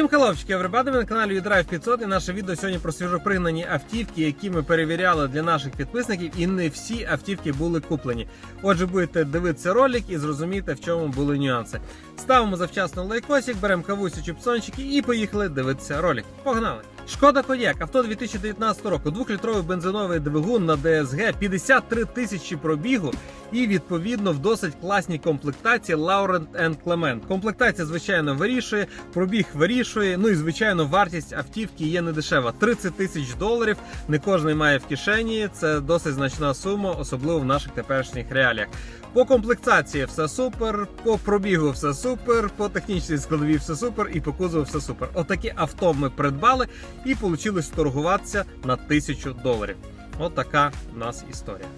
Усім хеловчики, everybody, ви на каналі UDrive 500 і наше відео сьогодні про свіжопригнані автівки, які ми перевіряли для наших підписників, і не всі автівки були куплені. Отже, будете дивитися ролик і зрозумієте, в чому були нюанси. Ставимо завчасно лайкосик, беремо кавусю чіпсончики і поїхали дивитися ролик. Погнали! Шкода Кодіак, авто 2019 року, двохлітровий бензиновий двигун на DSG, 53 тисячі пробігу і відповідно в досить класній комплектації Laurent Clement. Комплектація, звичайно, вирішує, пробіг вирішує. Ну і звичайно, вартість автівки є недешева. 30 тисяч доларів. Не кожен має в кишені. Це досить значна сума, особливо в наших теперішніх реаліях. По комплектації все супер, по пробігу все супер, по технічній складовій все супер і по кузову все супер. Отакі авто ми придбали і вийшло торгуватися на тисячу доларів. От у нас історія.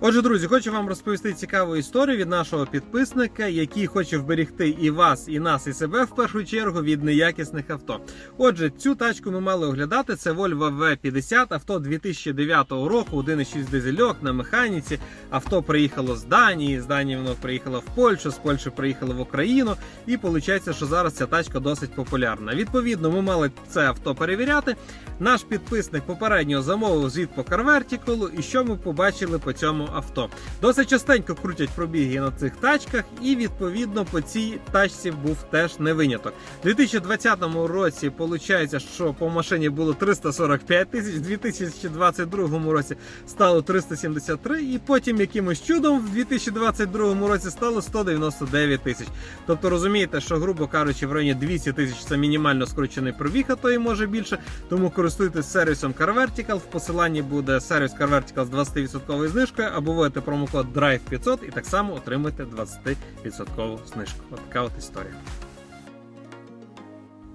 Отже, друзі, хочу вам розповісти цікаву історію від нашого підписника, який хоче вберегти і вас, і нас, і себе в першу чергу від неякісних авто. Отже, цю тачку ми мали оглядати. Це Volvo V50, авто 2009 року, 1,6 дизельок на механіці. Авто приїхало з Данії. З Данії воно приїхало в Польщу, з Польщі приїхало в Україну. І виходить, що зараз ця тачка досить популярна. Відповідно, ми мали це авто перевіряти. Наш підписник попередньо замовив звіт по CarVertical, і що ми побачили по цьому авто. Досить частенько крутять пробіги на цих тачках, і відповідно по цій тачці був теж не виняток. У 2020 році виходить, що по машині було 345 тисяч, у 2022 році стало 373, і потім якимось чудом в 2022 році стало 199 тисяч. Тобто розумієте, що грубо кажучи, в районі 200 тисяч це мінімально скручений пробіг, а то і може більше. Тому користуйтесь сервісом CarVertical. В посиланні буде сервіс CarVertical з 20% знижкою, або вводите промокод DRIVE500 і так само отримаєте 20% знижку. От така от історія.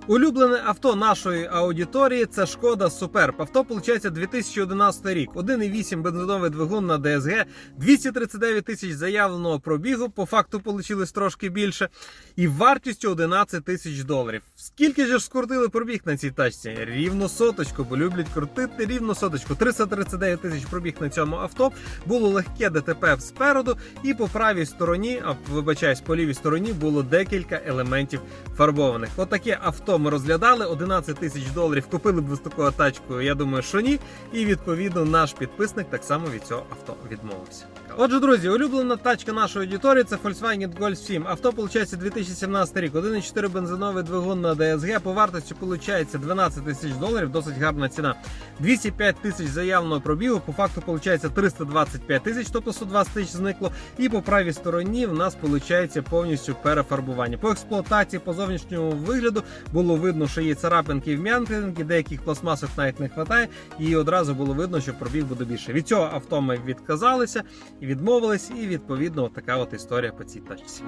Улюблене авто нашої аудиторії це шкода Суперб. Авто виходить 2011 рік. 1,8 бензиновий двигун на DSG, 239 тисяч заявленого пробігу. По факту вийшло трошки більше. І вартістю 11 тисяч доларів. Скільки ж скрутили пробіг на цій тачці? Рівно соточку, бо люблять крутити рівно соточку. 339 тисяч пробіг на цьому авто. Було легке ДТП спереду, і по правій стороні, а вибачаюсь, по лівій стороні було декілька елементів фарбованих. Отаке авто ми розглядали 11 тисяч доларів. Купили б з такою тачкою. Я думаю, що ні. І відповідно наш підписник так само від цього авто відмовився. Отже, друзі, улюблена тачка нашої аудиторії це Volkswagen Golf 7. Авто виходить 2017 рік. 1,4 бензиновий двигун на DSG. По вартості виходить 12 тисяч доларів. Досить гарна ціна. 205 тисяч заявленого пробігу. По факту виходить 325 тисяч, тобто 120 тисяч зникло. І по правій стороні в нас виходить повністю перефарбування. По експлуатації, по зовнішньому вигляду було видно, що є царапинки і вм'янки, деяких пластмасок навіть не вистачає. І одразу було видно, що пробіг буде більше. Від цього авто ми відказалися і відмовились, і відповідно така от історія по цій тачці.